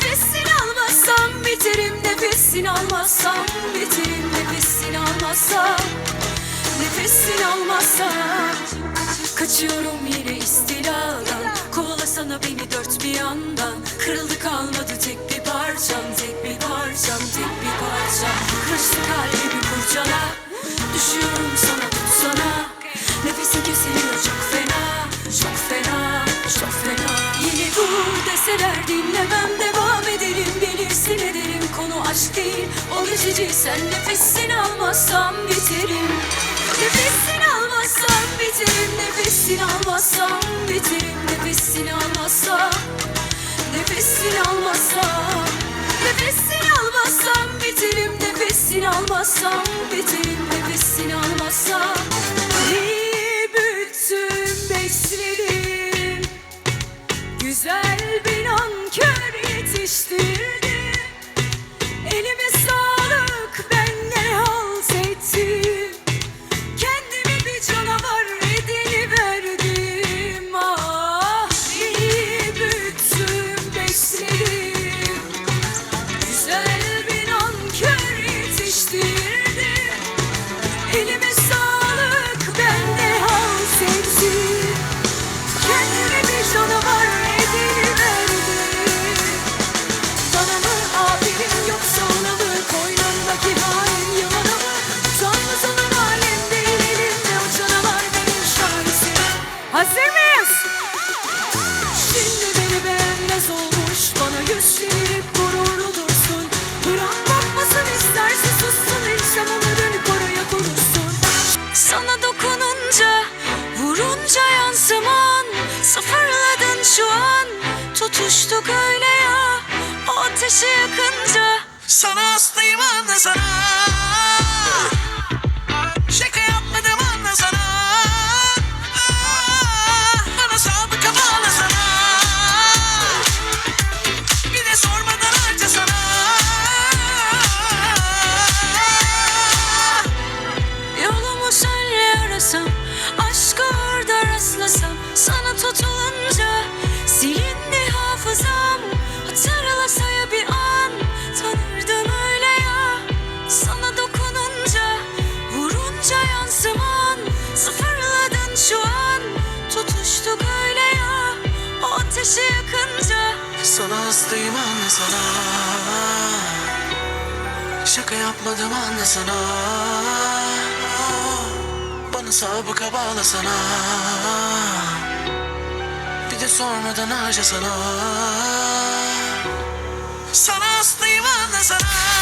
Nefesini almazsam biterim Nefesini almazsam biterim Nefesini almazsam Nefesini almazsam. Kaçıyorum yine istiladan Kovalasana beni dört bir yandan. Kırıldı kalmadı tek bir parçam Tek bir parçam, tek bir parçam. Kırıştı kalbimi kurcala Düşüyorum sana tutsana. Nefesim kesiliyor çok fena Çok fena, çok fena. Yine dur deseler dinlemem Devam aşk değil o geçici Sen nefesini almazsam biterim Nefesini almazsam biterim Nefesini almazsam biterim Nefesini almazsam Nefesini almazsam Nefesini almazsam biterim Nefesini almazsam biterim Nefesini almazsam Bir bütün besledim. Güzel bir nankör yetiştirdim Hazır mıyız? Şimdi beni beğenmez olmuş Bana yüz çevirip gururlu dursun. Bırak bakmasın isterse sussun İnsanların koruya konuşsun. Sana dokununca Vurunca yansıman Sıfırladın şu an. Tutuştuk öyle ya O ateşi yakınca. Sana hastayım anla sana Sana hastayım anla sana. Şaka yapmadım anla sana. Bana sabıka bağla sana. Bir de sormadan harca sana. Sana hastayım anla sana